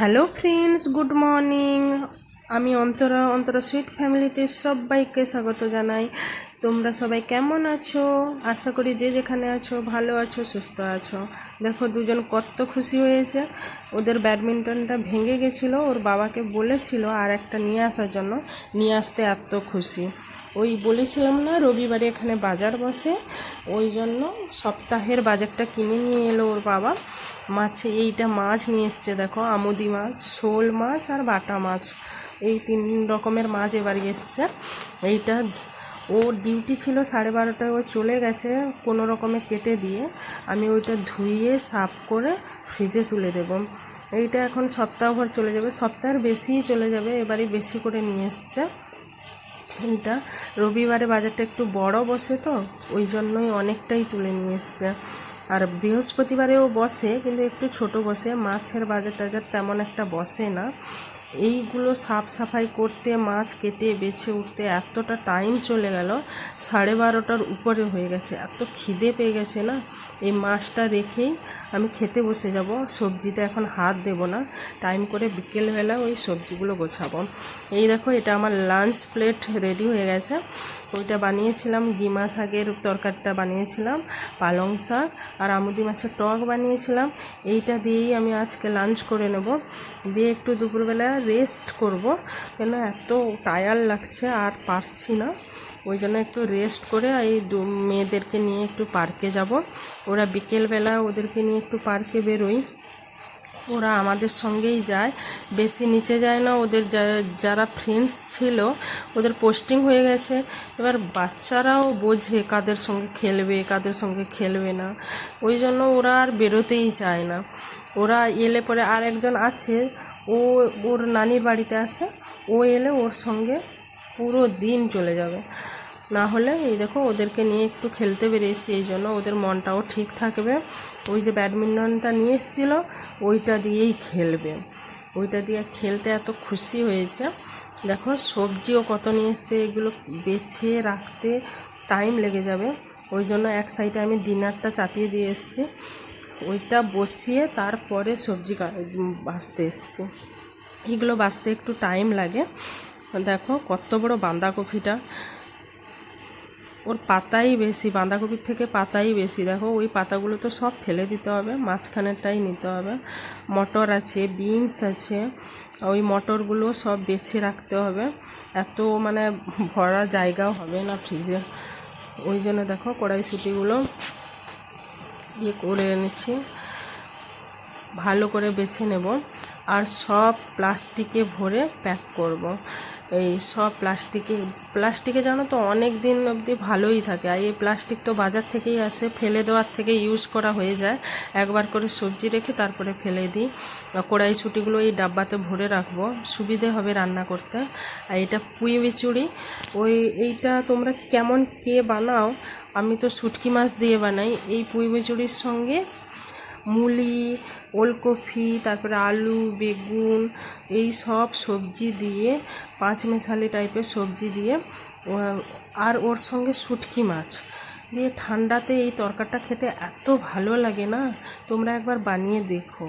Hello friends good morning আমি Antara Antara sweet ফ্যামিলিতে সবাইকে স্বাগত জানাই। তোমরা সবাই কেমন আছো? আশা করি যে যেখানে আছো, ভালো আছো, সুস্থ আছো। দেখো, দুজন কত খুশি হয়েছে। ওদের ব্যাডমিন্টনটা ভেঙে গেছিল। ওর বাবাকে বলেছিল আর একটা নিয়ে আসার জন্য। নিয়ে আসতে এত খুশি। ওই বলেছিলাম না, রবিবারে এখানে বাজার বসে। ওই জন্য সপ্তাহের বাজারটা কিনে নিয়ে এলো ওর বাবা। মাছে এইটা মাছ নিয়ে এসছে, দেখো, আমুদি মাছ, শোল মাছ আর বাটা মাছ। এই তিন রকমের মাছ এবারে এসছে। এইটা ওর ডিউটি ছিল সাড়ে বারোটায়, ও চলে গেছে কোনো রকমে কেটে দিয়ে। আমি ওইটা ধুইয়ে সাফ করে ফ্রিজে তুলে দেবো। এইটা এখন সপ্তাহভর চলে যাবে। সপ্তাহের বেশিই চলে যাবে এবারে বেশি করে নিয়ে এসছে। এইটা রবিবারে বাজারটা একটু বড় বসে তো, ওই জন্যই অনেকটাই তুলে নিয়ে এসছে। আর বৃহস্পতিবারেও বসে, কিন্তু একটু ছোট বসে। মাছের বাজার টাজার তেমন একটা বসে না। এইগুলো সাফ সাফাই করতে, মাছ কেটে বেছে উঠতে এতটা টাইম চলে গেল, সাড়ে বারোটার উপরে হয়ে গেছে। এত খিদে পেয়ে গেছে না? এই মাছটা রেখেই আমি খেতে বসে যাব। সবজিতে এখন হাত দেব না। টাইম করে বিকেলবেলা ওই সবজিগুলো গোছাবো। এই দেখো, এটা আমার লাঞ্চ প্লেট রেডি হয়ে গেছে। ওইটা বানিয়েছিলাম গিমা শাকের তরকারিটা বানিয়েছিলাম, পালং শাক আর আমুদি মাছের টক বানিয়েছিলাম। এইটা দিয়েই আমি আজকে লাঞ্চ করে নেব। দিয়ে একটু দুপুরবেলা রেস্ট করব। কেন এত টায়ার লাগছে আর পারছি না। ওই জন্য একটু রেস্ট করে এই মেয়েদেরকে নিয়ে একটু পার্কে যাব। ওরা বিকেলবেলা ওদেরকে নিয়ে একটু পার্কে বেরোই। ওরা আমাদের সঙ্গেই যায়। বেশি নিচে যায় না। ওদের যারা ফ্রেন্ডস ছিল, ওদের পোস্টিং হয়ে গেছে। এবার বাচ্চারাও বোঝে কাদের সঙ্গে খেলবে, কাদের সঙ্গে খেলবে না। ওই জন্য ওরা আর বেরোতেই চায় না। ওরা এলে পরে আর একজন আছে। ও ওর নানির বাড়িতে আসে, ও এলে ওর সঙ্গে পুরো দিন চলে যাবে। না হলে এই দেখো ওদেরকে নিয়ে একটু খেলতে বেরিয়েছি, এই জন্য ওদের মনটাও ঠিক থাকবে। ওই যে ব্যাডমিন্টনটা নিয়ে এসেছিল, ওইটা দিয়েই খেলবে। ওইটা দিয়ে খেলতে এত খুশি হয়েছে। দেখো সবজিও কত নিয়ে এসছে, এগুলো বেছে রাখতে টাইম লেগে যাবে। ওই জন্য এক সাইডে আমি ডিনারটা চাপিয়ে দিয়ে এসেছি। ওইটা বসিয়ে তারপরে সবজি উম, এসছি। এগুলো বাঁচতে একটু টাইম লাগে। দেখো কত বড় বাঁধাকপিটা। ওর পাতাই বেশি বাঁধাকপির থেকে পাতাই বেশি। দেখো ওই পাতাগুলো তো সব ফেলে দিতে হবে মাঝখানেরটাই নিতে হবে। মটর আছে বিনস আছে ওই মটরগুলো সব বেছে রাখতে হবে। এত মানে ভরা জায়গাও হবে না ফ্রিজে ওই জন্য দেখো কড়াইশুটিগুলো ইয়ে করে এনেছি ভালো করে বেছে নেব আর সব প্লাস্টিকে ভরে প্যাক করব। এই সব প্লাস্টিকে প্লাস্টিকে জানো তো অনেক দিন অবধি ভালোই থাকে। আর এই প্লাস্টিক তো বাজার থেকেই আসে, ফেলে দেওয়ার থেকে ইউজ করা হয়ে যায়। একবার করে সবজি রেখে তারপরে ফেলে দিই। কড়াইশুটিগুলো এই ডাব্বাতে ভরে রাখব। সুবিধে হবে রান্না করতে। আর এটা পুঁই বিচুড়ি ওই এইটা তোমরা কেমন কে বানাও, আমি তো শুটকি মাছ দিয়ে বানাই। এই পুঁই বিচুড়ির সঙ্গে মুলি ওলকপি তারপরে আলু, বেগুন, এই সব সবজি দিয়ে পাঁচ মেশালি টাইপের সবজি দিয়ে আর ওর সঙ্গে শুটকি মাছ। দিয়ে ঠান্ডাতে এই তরকারিটা খেতে এত ভালো লাগে না? তোমরা একবার বানিয়ে দেখো।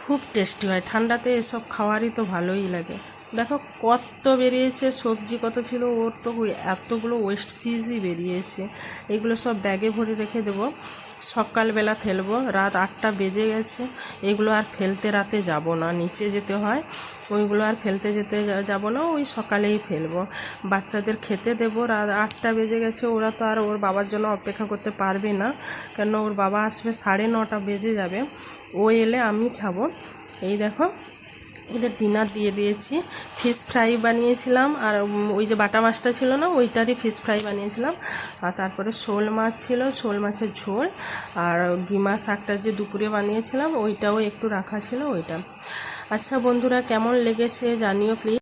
খুব টেস্টি হয়। ঠান্ডাতে এসব খাওয়ারই তো ভালোই লাগে। দেখো কত বেরিয়েছে সবজি, কত ছিল। ওর তো এতগুলো ওয়েস্ট চিজই বেরিয়েছে। এগুলো সব ব্যাগে ভরে রেখে দেবো। সকালবেলা ফেলব, রাত আটটা বেজে গেছে, এগুলো আর ফেলতে রাতে যাব না, নিচে যেতে হয়, ওইগুলো আর ফেলতে যেতে যাব না, ওই সকালেই ফেলব। বাচ্চাদের খেতে দেবো, রাত আটটা বেজে গেছে, ওরা তো আর ওর বাবার জন্য অপেক্ষা করতে পারবে না, কেন ওর বাবা আসবে সাড়ে নটা বেজে যাবে, ও এলে আমি খাব। এই দেখো ওদের ডিনার দিয়ে দিয়েছি। ফিশ ফ্রাই বানিয়েছিলাম আর ওই যে বাটা মাছটা ছিল না, ওইটারই ফিশ ফ্রাই বানিয়েছিলাম। আর তারপরে শোল মাছ ছিল, শোল মাছের ঝোল। আর গিমা শাকটা যে দুপুরে বানিয়েছিলাম, ওইটাও একটু রাখা ছিল, ওইটা। আচ্ছা বন্ধুরা, কেমন লেগেছে জানিও প্লিজ